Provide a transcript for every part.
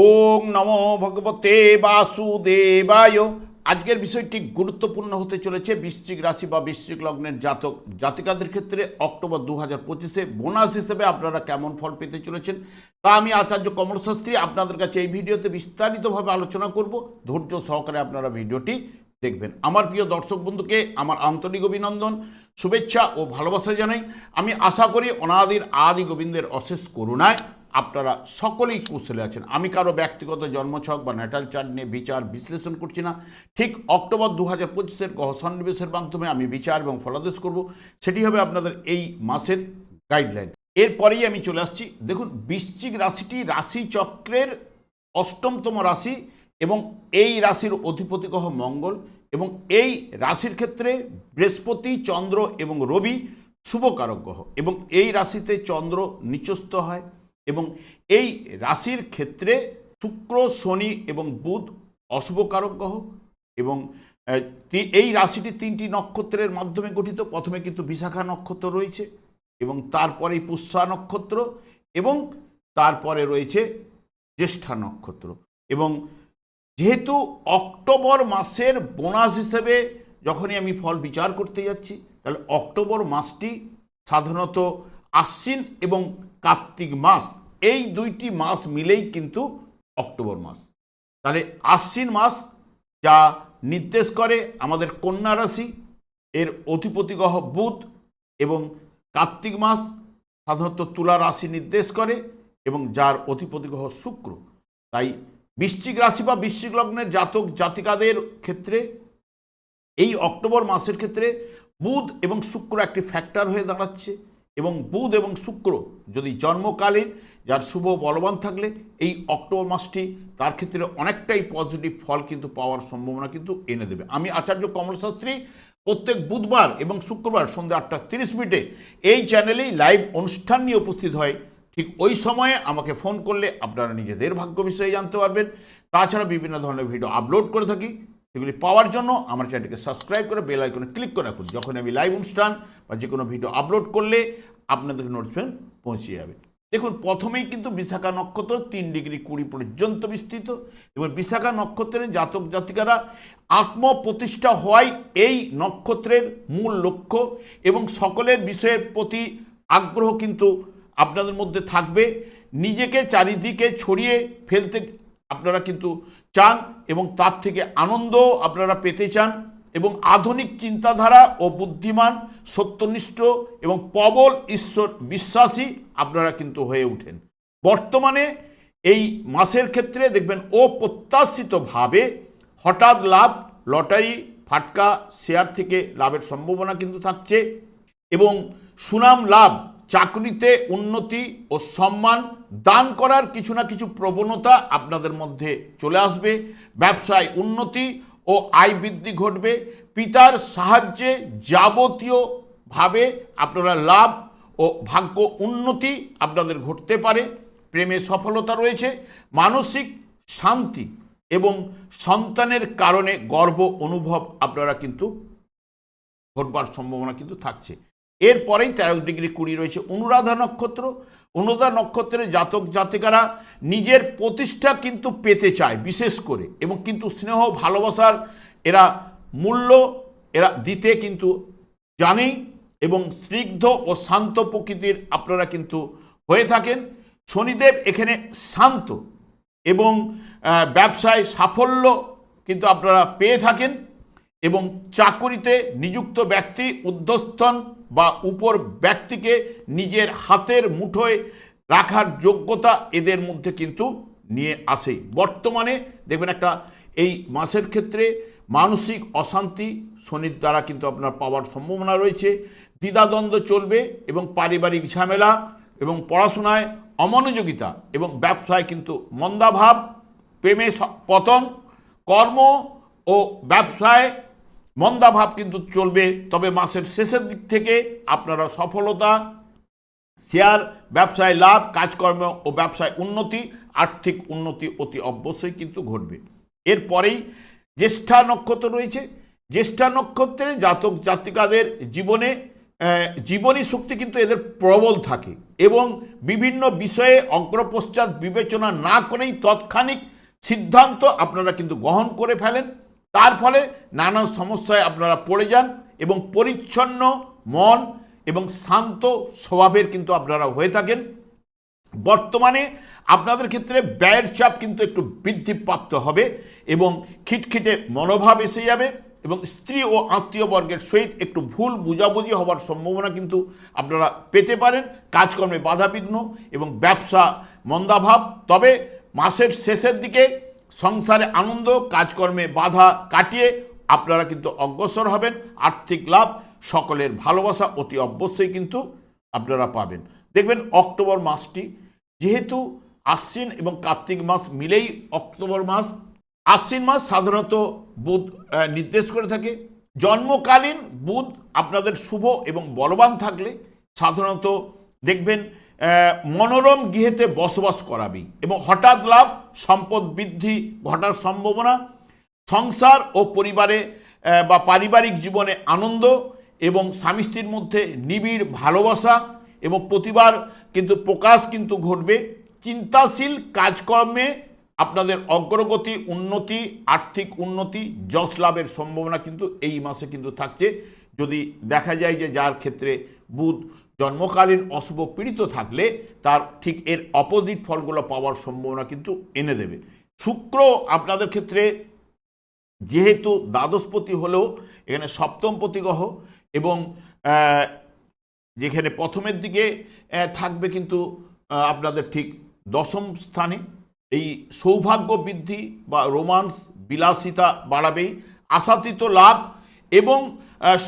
ওং নমো ভগবতে বাসুদেবায়। আজকের বিষয়টি গুরুত্বপূর্ণ হতে চলেছে বৃশ্চিক রাশি বা বৃশ্চিক লগ্নের জাতক, জাতিকাদের ক্ষেত্রে অক্টোবর দু হাজার পঁচিশে বোনাস হিসেবে আপনারা কেমন ফল পেতে চলেছেন? তা আমি আচার্য কমল শাস্ত্রী আপনাদের কাছে এই ভিডিওতে বিস্তারিতভাবে আলোচনা করব। ধৈর্য সহকারে আপনারা ভিডিওটি দেখবেন। আমার প্রিয় দর্শক বন্ধুকে আমার আন্তরিক অভিনন্দন, শুভেচ্ছা ও ভালোবাসা জানাই। আমি আশা করি অনাদির আদি গোবিন্দের অশেষ করুণায় আপনারা সকলেই কুশলে আছেন। আমি কারও ব্যক্তিগত জন্মছক বা ন্যাটাল চার্ট নিয়ে বিচার বিশ্লেষণ করছি না। ঠিক অক্টোবর দু হাজার পঁচিশের সন্নিবেশের মাধ্যমে আমি বিচার এবং ফলাদেশ করব। সেটি হবে আপনাদের এই মাসের গাইডলাইন এরপরেই আমি চলে আসছি। দেখুন, বৃশ্চিক রাশিটি রাশি চক্রের অষ্টমতম রাশি এবং এই রাশির অধিপতি গ্রহ মঙ্গল এবং এই রাশির ক্ষেত্রে বৃহস্পতি, চন্দ্র এবং রবি শুভকারক গ্রহ এবং এই রাশিতে চন্দ্র নিচস্থ হয়। এবং এই রাশির ক্ষেত্রে শুক্র, শনি এবং বুধ অশুভকারক গ্রহ এবং এই রাশিটি তিনটি নক্ষত্রের মাধ্যমে গঠিত। প্রথমে কিন্তু বিশাখা নক্ষত্র রয়েছে এবং তারপরেই পুষ্যা নক্ষত্র এবং তারপরে রয়েছে জ্যেষ্ঠা নক্ষত্র এবং যেহেতু অক্টোবর মাসের বোনাস হিসেবে যখনই আমি ফল বিচার করতে যাচ্ছি, তাহলে অক্টোবর মাসটি সাধারণত আশ্বিন এবং কার্তিক মাস, এই দুইটি মাস মিলেই কিন্তু অক্টোবর মাস। তাহলে আশ্বিন মাস যা নির্দেশ করে আমাদের কন্যা রাশি, এর অধিপতি গ্রহ বুধ এবং কার্তিক মাস সাধারণত তুলা রাশি নির্দেশ করে এবং যার অধিপতি গ্রহ শুক্র। তাই বৃশ্চিক রাশি বা বৃশ্চিক লগ্নের জাতক জাতিকাদের ক্ষেত্রে এই অক্টোবর মাসের ক্ষেত্রে বুধ এবং শুক্র একটি ফ্যাক্টর হয়ে দাঁড়াচ্ছে। এবং বুধ এবং শুক্র যদি জন্মকালীন, যার শুভ বলবান থাকলে, এই অক্টোবর মাসটি তার ক্ষেত্রে অনেকটাই পজিটিভ ফল কিন্তু পাওয়ার সম্ভাবনা কিন্তু এনে দেবে। আমি আচার্য কমল শাস্ত্রী, প্রত্যেক বুধবার এবং শুক্রবার সন্ধ্যা আটটা তিরিশ মিনিটে এই চ্যানেলেই লাইভ অনুষ্ঠান নিয়ে উপস্থিত হয়। ঠিক ওই সময়ে আমাকে ফোন করলে আপনারা নিজেদের ভাগ্য বিষয়ে জানতে পারবেন। তাছাড়া বিভিন্ন ধরনের ভিডিও আপলোড করে থাকি। সেগুলি পাওয়ার জন্য আমার চ্যানেলটিকে সাবস্ক্রাইব করে বেল আইকনে ক্লিক করে রাখুন। যখন আমি লাইভ অনুষ্ঠান বা যে কোনো ভিডিও আপলোড করলে আপনাদের নোটিফিকেশন পৌঁছে যাবে। দেখুন, প্রথমেই কিন্তু বিশাখা নক্ষত্র তিন ডিগ্রি কুড়ি পর্যন্ত বিস্তৃত এবং বিশাখা নক্ষত্রের জাতক জাতিকারা আত্মপ্রতিষ্ঠা হওয়াই এই নক্ষত্রের মূল লক্ষ্য এবং সকলের বিষয়ের প্রতি আগ্রহ কিন্তু আপনাদের মধ্যে থাকবে। নিজেকে চারিদিকে ছড়িয়ে ফেলতে আপনারা কিন্তু চান এবং তার থেকে আনন্দ আপনারা পেতে চান এবং আধুনিক চিন্তাধারা ও বুদ্ধিমান, সত্যনিষ্ঠ এবং প্রবল ঈশ্বর বিশ্বাসী আপনারা কিন্তু হয়ে ওঠেন। বর্তমানে এই মাসের ক্ষেত্রে দেখবেন অপ্রত্যাশিতভাবে হঠাৎ লাভ, লটারি, ফাটকা, শেয়ার থেকে লাভের সম্ভাবনা কিন্তু থাকছে এবং সুনাম লাভ চাকরিতে উন্নতি ও সম্মান দান করার কিছু না কিছু প্রবণতা আপনাদের মধ্যে চলে আসবে। ব্যবসায় উন্নতি ও আয় বৃদ্ধি ঘটবে। পিতার সাহায্যে যাবতীয়ভাবে আপনারা লাভ ও ভাগ্য উন্নতি আপনাদের ঘটতে পারে। প্রেমে সফলতা রয়েছে। মানসিক শান্তি এবং সন্তানের কারণে গর্ব অনুভব আপনারা কিন্তু ঘটবার সম্ভাবনা কিন্তু থাকছে। এরপরেই তেরো ডিগ্রি কুড়ি রয়েছে। অনুরাধা নক্ষত্র, অনুরাধা নক্ষত্রের জাতক জাতিকারা নিজের প্রতিষ্ঠা কিন্তু পেতে চায় বিশেষ করে এবং কিন্তু স্নেহ, ভালোবাসার এরা মূল্য এরা দিতে কিন্তু জানেই এবং স্নিগ্ধ ও শান্ত প্রকৃতির আপনারা কিন্তু হয়ে থাকেন। শনিদেব এখানে শান্ত এবং ব্যবসায় সাফল্য কিন্তু আপনারা পেয়ে থাকেন এবং চাকুরিতে নিযুক্ত ব্যক্তি, উদ্ধস্থন বা উপর ব্যক্তিকে নিজের হাতের মুঠোয় রাখার যোগ্যতা এদের মধ্যে কিন্তু নিয়ে আসে। বর্তমানে দেখবেন একটা এই মাসের ক্ষেত্রে মানসিক অশান্তি শনির দ্বারা কিন্তু আপনার পাওয়ার সম্ভাবনা রয়েছে। দ্বিধাদ্বন্দ্ব চলবে এবং পারিবারিক ঝামেলা এবং পড়াশোনায় অমনোযোগিতা এবং ব্যবসায় কিন্তু মন্দাভাব, প্রেমে পতন, কর্ম ও ব্যবসায় মন্দাভাব কিন্তু চলবে। তবে মাসের শেষের দিক থেকে আপনারা সফলতা, শেয়ার, ব্যবসায় লাভ, কাজকর্ম ও ব্যবসায় উন্নতি, আর্থিক উন্নতি অতি অবশ্যই কিন্তু ঘটবে। এরপরেই জ্যেষ্ঠা নক্ষত্র রয়েছে। জ্যেষ্ঠা নক্ষত্রে জাতক জাতিকাদের জীবনে জীবনী শক্তি কিন্তু এদের প্রবল থাকে এবং বিভিন্ন বিষয়ে অগ্রপশ্চাৎ বিবেচনা না করেই তৎক্ষণিক সিদ্ধান্ত আপনারা কিন্তু গ্রহণ করে ফেলেন। তার ফলে নানান সমস্যায় আপনারা পড়ে যান এবং পরিচ্ছন্ন মন এবং শান্ত স্বভাবের কিন্তু আপনারা হয়ে থাকেন। বর্তমানে আপনাদের ক্ষেত্রে ব্যয়ের চাপ কিন্তু একটু বৃদ্ধিপ্রাপ্ত হবে এবং খিটখিটে মনোভাব এসে যাবে এবং স্ত্রী ও আত্মীয় বর্গের সহিত একটু ভুল বুঝাবুঝি হওয়ার সম্ভাবনা কিন্তু আপনারা পেতে পারেন। কাজকর্মে বাধাবিঘ্ন এবং ব্যবসা মন্দাভাব। তবে মাসের শেষের দিকে সংসারে আনন্দ, কাজকর্মে বাধা কাটিয়ে আপনারা কিন্তু অগ্রসর হবেন। আর্থিক লাভ, সকলের ভালোবাসা অতি অবশ্যই কিন্তু আপনারা পাবেন। দেখবেন অক্টোবর মাসটি যেহেতু আশ্বিন এবং কার্তিক মাস মিলেই অক্টোবর মাস। আশ্বিন মাস সাধারণত বুধ নির্দেশ করে থাকে। জন্মকালীন বুধ আপনাদের শুভ এবং বলবান থাকলে সাধারণত দেখবেন মনোরম গৃহেতে বসবাস করাবেই এবং হঠাৎ লাভ, সম্পদ বৃদ্ধি ঘটার সম্ভাবনা, সংসার ও পরিবারে বা পারিবারিক জীবনে আনন্দ এবং স্বামী স্ত্রীর মধ্যে নিবিড় ভালোবাসা এবং প্রতিবার কিন্তু প্রকাশ কিন্তু ঘটবে। চিন্তাশীল কাজকর্মে আপনাদের অগ্রগতি, উন্নতি, আর্থিক উন্নতি, যশ লাভের সম্ভাবনা কিন্তু এই মাসে কিন্তু থাকছে। যদি দেখা যায় যে যার ক্ষেত্রে বুধ জন্মকালীন অশুভ পীড়িত থাকলে তার ঠিক এর অপোজিট ফলগুলো পাওয়ার সম্ভাবনা কিন্তু এনে দেবে। শুক্র আপনাদের ক্ষেত্রে যেহেতু দ্বাদশপতি হলেও এখানে সপ্তমপতি গ্রহ এবং যেখানে প্রথমের দিকে থাকবে কিন্তু আপনাদের ঠিক দশম স্থানে। এই সৌভাগ্য বৃদ্ধি বা রোমান্স বিলাসিতা বাড়াবেই। আশাতীত লাভ এবং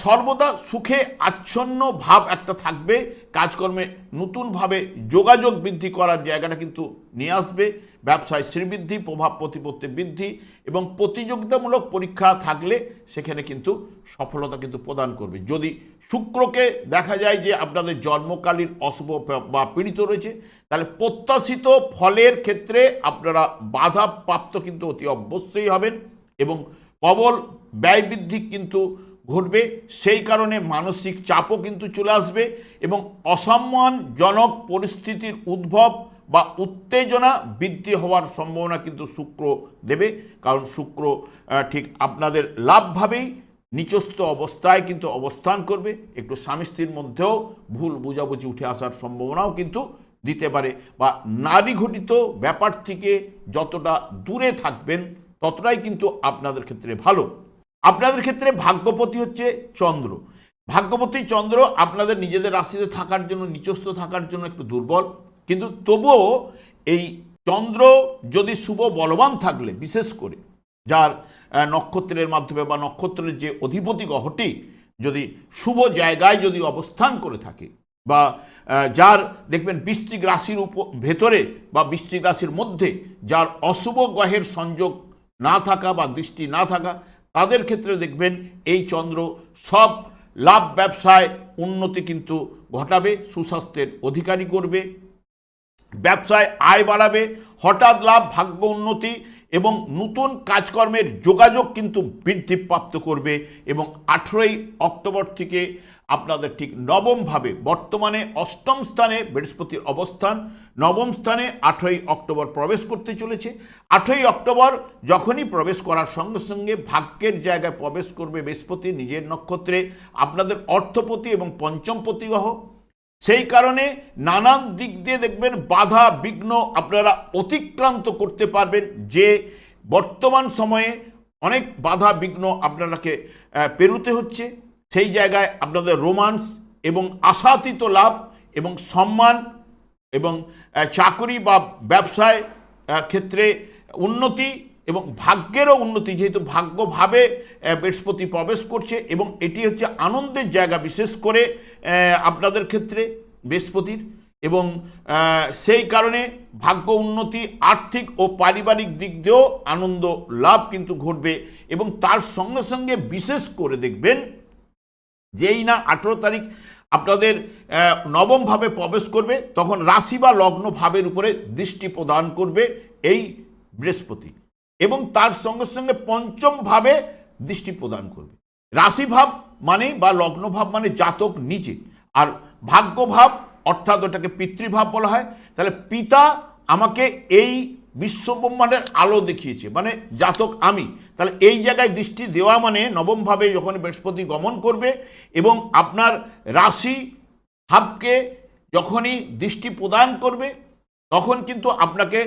সর্বদা সুখে আচ্ছন্ন ভাব একটা থাকবে। কাজকর্মে নতুনভাবে যোগাযোগ বৃদ্ধি করার জায়গাটা কিন্তু নিয়ে আসবে। ব্যবসায় শ্রীবৃদ্ধি, প্রভাব প্রতিপত্তি বৃদ্ধি এবং প্রতিযোগিতামূলক পরীক্ষা থাকলে সেখানে কিন্তু সফলতা কিন্তু প্রদান করবে। যদি শুক্রকে দেখা যায় যে আপনাদের জন্মকালীন অশুভ বা পীড়িত রয়েছে, তাহলে প্রত্যাশিত ফলের ক্ষেত্রে আপনারা বাধা প্রাপ্ত কিন্তু অতি অবশ্যই হবেন এবং প্রবল ব্যয় বৃদ্ধি কিন্তু ঘটবে, সেই কারণে মানসিক চাপও কিন্তু চলে আসবে এবং অসম্মানজনক পরিস্থিতির উদ্ভব বা উত্তেজনা বৃদ্ধি হওয়ার সম্ভাবনা কিন্তু শুক্র দেবে। কারণ শুক্র ঠিক আপনাদের লাভভাবেই নিচস্থ অবস্থায় কিন্তু অবস্থান করবে। একটু স্বামী স্ত্রীর মধ্যেও ভুল বুঝাবুঝি উঠে আসার সম্ভাবনাও কিন্তু দিতে পারে বা নারী ঘটিত ব্যাপার থেকে যতটা দূরে থাকবেন, ততটাই কিন্তু আপনাদের ক্ষেত্রে ভালো। আপনাদের ক্ষেত্রে ভাগ্যপতি হচ্ছে চন্দ্র। ভাগ্যপতি চন্দ্র আপনাদের নিজেদের রাশিতে থাকার জন্য, নিচস্থ থাকার জন্য একটু দুর্বল। কিন্তু তবুও এই চন্দ্র যদি শুভ বলবান থাকলে, বিশেষ করে যার নক্ষত্রের মাধ্যমে বা নক্ষত্রের যে অধিপতি গ্রহটি যদি শুভ জায়গায় যদি অবস্থান করে থাকে বা যার দেখবেন বৃশ্চিক রাশির উপ, ভেতরে বা বৃশ্চিক রাশির মধ্যে যার অশুভ গ্রহের সংযোগ না থাকা বা দৃষ্টি না থাকা তাদের ক্ষেত্রে দেখবেন এই চন্দ্র সব লাভ ব্যবসায় উন্নতি কিন্তু ঘটাবে, সুস্বাস্থ্যের অধিকারী করবে, ব্যবসায় আয় বাড়াবে, হঠাৎ লাভ, ভাগ্য উন্নতি এবং নতুন কাজকর্মের যোগাযোগ কিন্তু বৃদ্ধিপ্রাপ্ত করবে এবং আঠেরোই অক্টোবর থেকে আপনাদের ঠিক নবমভাবে বর্তমানে অষ্টম স্থানে বৃহস্পতির অবস্থান, নবম স্থানে আঠই অক্টোবর প্রবেশ করতে চলেছে। আঠই অক্টোবর যখনই প্রবেশ করার সঙ্গে সঙ্গে ভাগ্যের জায়গায় প্রবেশ করবে বৃহস্পতি নিজের নক্ষত্রে। আপনাদের অর্থপতি এবং পঞ্চমপতি গ্রহ। সেই কারণে নানান দিক দিয়ে দেখবেন বাধা, বিঘ্ন আপনারা অতিক্রান্ত করতে পারবেন যে বর্তমান সময়ে অনেক বাধা, বিঘ্ন আপনারাকে পেরুতে হচ্ছে। সেই জায়গায় আপনাদের রোমান্স এবং আশাতীত লাভ এবং সম্মান এবং চাকরি বা ব্যবসায় ক্ষেত্রে উন্নতি এবং ভাগ্যেরও উন্নতি যেহেতু ভাগ্যভাবে বৃহস্পতি প্রবেশ করছে এবং এটি হচ্ছে আনন্দের জায়গা বিশেষ করে আপনাদের ক্ষেত্রে বৃহস্পতির এবং সেই কারণে ভাগ্য উন্নতি আর্থিক ও পারিবারিক দিক দিয়েও আনন্দ লাভ কিন্তু ঘটবে এবং তার সঙ্গে সঙ্গে বিশেষ করে দেখবেন যেই না আঠেরো তারিখ আপনাদের নবমভাবে প্রবেশ করবে, তখন রাশি বা লগ্ন ভাবের উপরে দৃষ্টি প্রদান করবে এই বৃহস্পতি। এবং তার সঙ্গে সঙ্গে পঞ্চম ভাবে দৃষ্টি প্রদান করবে। রাশি ভাব মানে বা লগ্নভাব মানে জাতক নিজে। আর ভাগ্যভাব অর্থাৎ ওটাকে পিতৃভাব বলা হয়। তাহলে পিতা আমাকে এই বিশ্বব্রহ্মাণ্ডের আলো দেখিয়েছে। মানে জাতক আমি। তাহলে এই জায়গায় দৃষ্টি দেওয়া মানে নবমভাবে যখন বৃহস্পতি গমন করবে এবং আপনার রাশি হাবকে যখনই দৃষ্টি প্রদান করবে, তখন কিন্তু আপনাকে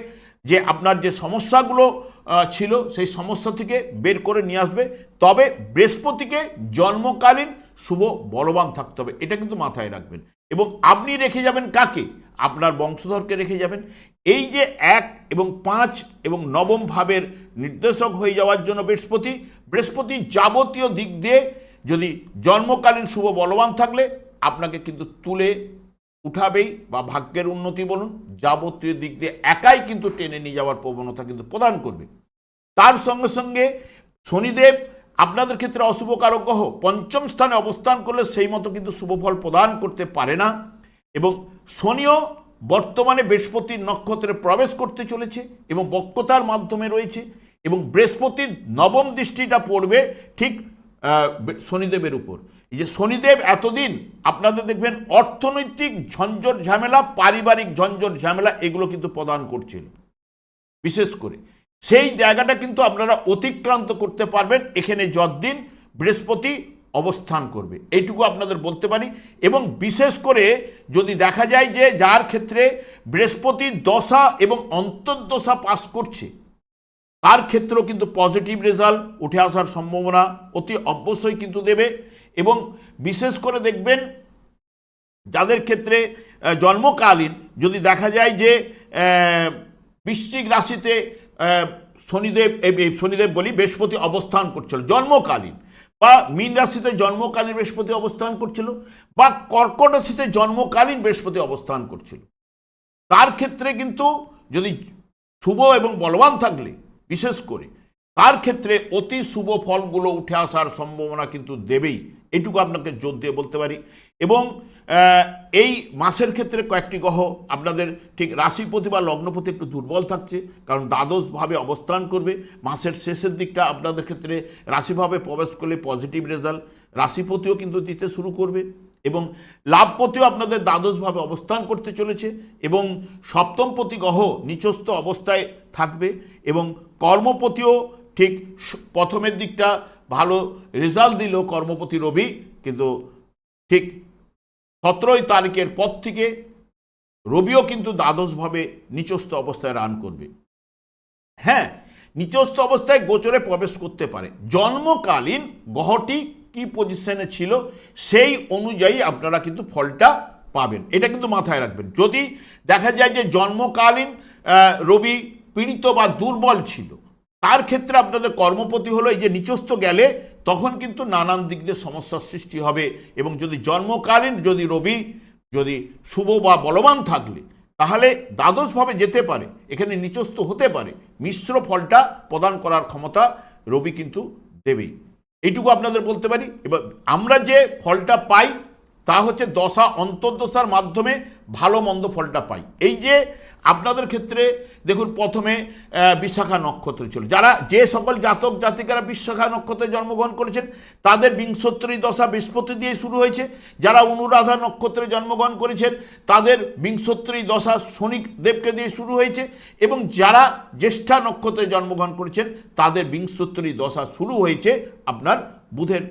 যে আপনার যে সমস্যাগুলো ছিল সেই সমস্যা থেকে বের করে নিয়ে আসবে। তবে বৃহস্পতিকে জন্মকালীন শুভ বলবান থাকতে হবে। এটা কিন্তু মাথায় রাখবেন। এবং আপনি রেখে যাবেন কাকে? আপনার বংশধরকে রেখে যাবেন। এই যে এক এবং পাঁচ এবং নবম ভাবের নির্দেশক হয়ে যাওয়ার জন্য বৃহস্পতি বৃহস্পতি যাবতীয় দিক দিয়ে যদি জন্মকালীন শুভ বলবান থাকলে আপনাকে কিন্তু তুলে উঠাবেই বা ভাগ্যের উন্নতি বলুন, যাবতীয় দিক দিয়ে একাই কিন্তু টেনে নিয়ে যাওয়ার প্রবণতা কিন্তু প্রদান করবে। তার সঙ্গে সঙ্গে শনিদেব আপনাদের ক্ষেত্রে অশুভ কারক গ্রহ, পঞ্চম স্থানে অবস্থান করলে সেই মতো কিন্তু শুভফল প্রদান করতে পারে না এবং শনিও বর্তমানে বৃহস্পতির নক্ষত্রে প্রবেশ করতে চলেছে এবং বক্রতার মাধ্যমে রয়েছে এবং বৃহস্পতির নবম দৃষ্টিটা পড়বে ঠিক শনিদেবের উপর। এই যে শনিদেব এতদিন, আপনাদের দেখবেন অর্থনৈতিক ঝঞ্ঝট ঝামেলা, পারিবারিক ঝঞ্ঝট ঝামেলা, এগুলো কিন্তু প্রদান করছিল। বিশেষ করে সেই জায়গাটা কিন্তু আপনারা অতিক্রান্ত করতে পারবেন। এখানে যতদিন বৃহস্পতি অবস্থান করবে। এইটুকু আপনাদের বলতে পারি। এবং বিশেষ করে যদি দেখা যায় যে যার ক্ষেত্রে বৃহস্পতি দশা এবং অন্তর্দশা পাস করছে, তার ক্ষেত্রেও কিন্তু পজিটিভ রেজাল্ট উঠে আসার সম্ভাবনা অতি অবশ্যই কিন্তু দেবে। এবং বিশেষ করে দেখবেন, যাদের ক্ষেত্রে জন্মকালীন যদি দেখা যায় যে বৃশ্চিক রাশিতে শনিদেব শনিদেব বলি, বৃহস্পতি অবস্থান করছিল, জন্মকালীন। বা মীন রাশিতে জন্মকালীন বৃহস্পতি অবস্থান করছিল বা কর্কট রাশিতে জন্মকালীন বৃহস্পতি অবস্থান করছিল। তার ক্ষেত্রে কিন্তু যদি শুভ এবং বলবান থাকলে, বিশেষ করে, তার ক্ষেত্রে অতি শুভ ফলগুলো উঠে আসার সম্ভাবনা কিন্তু দেবেই। এটুকু আপনাকে জোর দিয়ে বলতে পারি। এবং এই মাসের ক্ষেত্রে কয়েকটি গ্রহ আপনাদের ঠিক রাশিপতি বা লগ্নপতি একটু দুর্বল থাকছে, কারণ দ্বাদশভাবে অবস্থান করবে। মাসের শেষের দিকটা আপনাদের ক্ষেত্রে রাশিভাবে প্রবেশ করলে পজিটিভ রেজাল্ট রাশিপতিও কিন্তু দিতে শুরু করবে এবং লাভপতিও আপনাদের দ্বাদশভাবে অবস্থান করতে চলেছে এবং সপ্তমপতি গ্রহ নিচস্থ অবস্থায় থাকবে এবং কর্মপতিও ঠিক প্রথমের দিকটা ভালো রেজাল্ট দিল, কর্মপতি রবি, কিন্তু ঠিক সতেরোই তারিখের পর থেকে রবিও কিন্তু দ্বাদশভাবে নিচস্থ অবস্থায় রান করবে। হ্যাঁ নিচস্থ অবস্থায় গোচরে প্রবেশ করতে পারে। জন্মকালীন গ্রহটি কি পজিশনে ছিল সেই অনুযায়ী আপনারা কিন্তু ফলটা পাবেন। এটা কিন্তু মাথায় রাখবেন। যদি দেখা যায় যে জন্মকালীন রবি পীড়িত বা দুর্বল ছিল, তার ক্ষেত্রে আপনাদের কর্মপতি হলো এই যে নিচস্থ গেলে তখন কিন্তু নানান দিক দিয়ে সমস্যার সৃষ্টি হবে এবং যদি জন্মকালীন যদি রবি, যদি শুভ বা বলবান থাকলে, তাহলে দ্বাদশভাবে যেতে পারে, এখানে নিচস্থ হতে পারে। মিশ্র ফলটা প্রদান করার ক্ষমতা রবি কিন্তু দেবেই। এইটুকু আপনাদের বলতে পারি। এবার আমরা যে ফলটা পাই, তা হচ্ছে দশা অন্তর্দশার মাধ্যমে ভালো মন্দ ফলটা পাই। এই যে আপনাদের ক্ষেত্রে দেখুন, প্রথমে বিশাখা নক্ষত্র ছিল। যারা যে সকল জাতক জাতিকারা বিশাখা নক্ষত্রে জন্মগ্রহণ করেছেন, তাদের বিংশোত্তরী দশা বৃহস্পতি দিয়ে শুরু হয়েছে। যারা অনুরাধা নক্ষত্রে জন্মগ্রহণ করেছেন, তাদের বিংশোত্তরী দশা শনি দেবকে দিয়ে শুরু হয়েছে এবং যারা জ্যেষ্ঠা নক্ষত্রে জন্মগ্রহণ করেছেন, তাদের বিংশোত্তরী দশা শুরু হয়েছে আপনার বুধের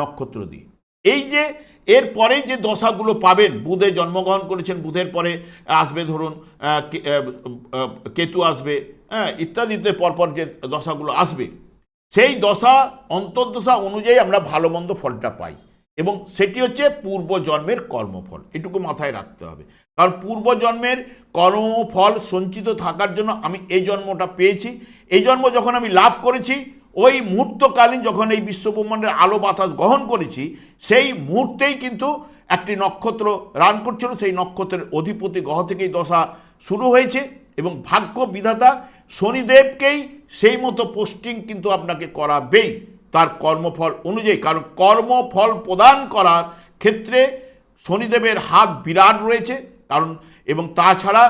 নক্ষত্র দিয়ে। এই যে এর পরে যে দশাগুলো পাবেন, বুধে জন্মগ্রহণ করেছেন, বুধের পরে আসবে ধরুন কেতু আসবে হ্যাঁ ইত্যাদিতে পরপর যে দশাগুলো আসবে, সেই দশা, অন্তর্দশা অনুযায়ী আমরা ভালো মন্দ ফলটা পাই। এবং সেটি হচ্ছে পূর্বজন্মের কর্মফল, এটুকু মাথায় রাখতে হবে। কারণ পূর্বজন্মের কর্মফল সঞ্চিত থাকার জন্য আমি এই জন্মটা পেয়েছি। এই জন্ম যখন আমি লাভ করেছি ওই মুহূর্তকালীন যখন এই বিশ্বব্রহ্মাণ্ডের আলো বাতাস গ্রহণ করেছি, সেই মুহূর্তেই কিন্তু একটি নক্ষত্র রান করছিল। সেই নক্ষত্রের অধিপতি গ্রহ থেকেই দশা শুরু হয়েছে এবং ভাগ্য বিধাতা শনিদেবকেই সেই মতো পোস্টিং কিন্তু আপনাকে করাবেই। তার কর্মফল অনুযায়ী, কারণ কর্মফল প্রদান করার ক্ষেত্রে শনিদেবের হাত বিরাট রয়েছে, কারণ এবং তাছাড়া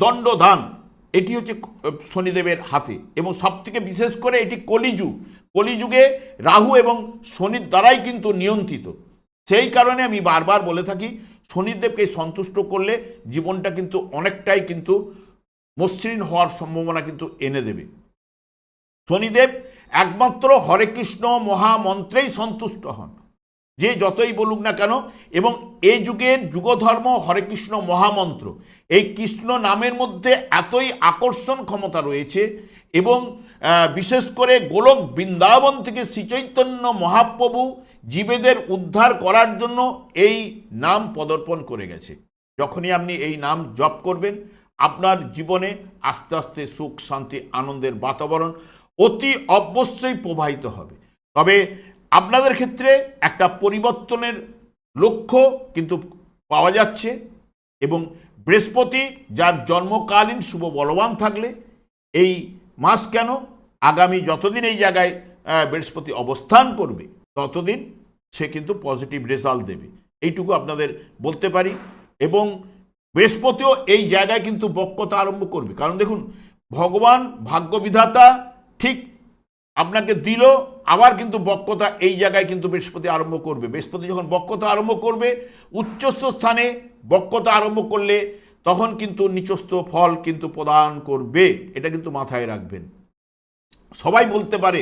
দণ্ডদান এটি হচ্ছে শনিদেবের হাতে। এবং সবথেকে বিশেষ করে এটি কলিযুগ। কলিযুগে রাহু এবং শনির দ্বারাই কিন্তু নিয়ন্ত্রিত। সেই কারণে আমি বারবার বলে থাকি, শনিদেবকে সন্তুষ্ট করলে জীবনটা কিন্তু অনেকটাই কিন্তু মসৃণ হওয়ার সম্ভাবনা কিন্তু এনে দেবে। শনিদেব একমাত্র হরে কৃষ্ণ মহামন্ত্রেই সন্তুষ্ট হন। যে যতই বলুক না কেন, এবং এই যুগের যুগধর্ম হরে কৃষ্ণ মহামন্ত্র। এই কৃষ্ণ নামের মধ্যে এতই আকর্ষণ ক্ষমতা রয়েছে এবং বিশেষ করে গোলক বৃন্দাবন থেকে শ্রীচৈতন্য মহাপ্রভু জীবেদের উদ্ধার করার জন্য এই নাম পদর্পণ করে গেছে। যখনই আপনি এই নাম জপ করবেন, আপনার জীবনে আস্তে আস্তে সুখ, শান্তি, আনন্দের বাতাবরণ অতি অবশ্যই প্রবাহিত হবে। তবে আপনাদের ক্ষেত্রে একটা পরিবর্তনের লক্ষ্য কিন্তু পাওয়া যাচ্ছে এবং বৃহস্পতি যার জন্মকালীন শুভ বলবান থাকলে এই মাস কেন? আগামী যতদিন এই জায়গায় বৃহস্পতি অবস্থান করবে, ততদিন সে কিন্তু পজিটিভ রেজাল্ট দেবে। এইটুকু আপনাদের বলতে পারি এবং বৃহস্পতিও এই জায়গায় কিন্তু বক্রতা আরম্ভ করবে। কারণ দেখুন, ভগবান ভাগ্যবিধাতা ঠিক আপনাকে দিল, আবার কিন্তু বক্রতা এই জায়গায় কিন্তু বৃহস্পতি আরম্ভ করবে। বৃহস্পতি যখন বক্রতা আরম্ভ করবে, উচ্চস্থ স্থানে বক্রতা আরম্ভ করলে তখন কিন্তু নিচস্থ ফল কিন্তু প্রদান করবে। এটা কিন্তু মাথায় রাখবেন। সবাই বলতে পারে,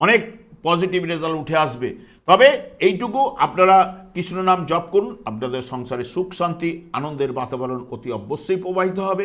অনেক পজিটিভ রেজাল্ট উঠে আসবে। তবে এইটুকু আপনারা কৃষ্ণ নাম জপ করুন, আপনাদের সংসারে সুখ, শান্তি, আনন্দের বাতাবরণ অতি অবশ্যই প্রবাহিত হবে।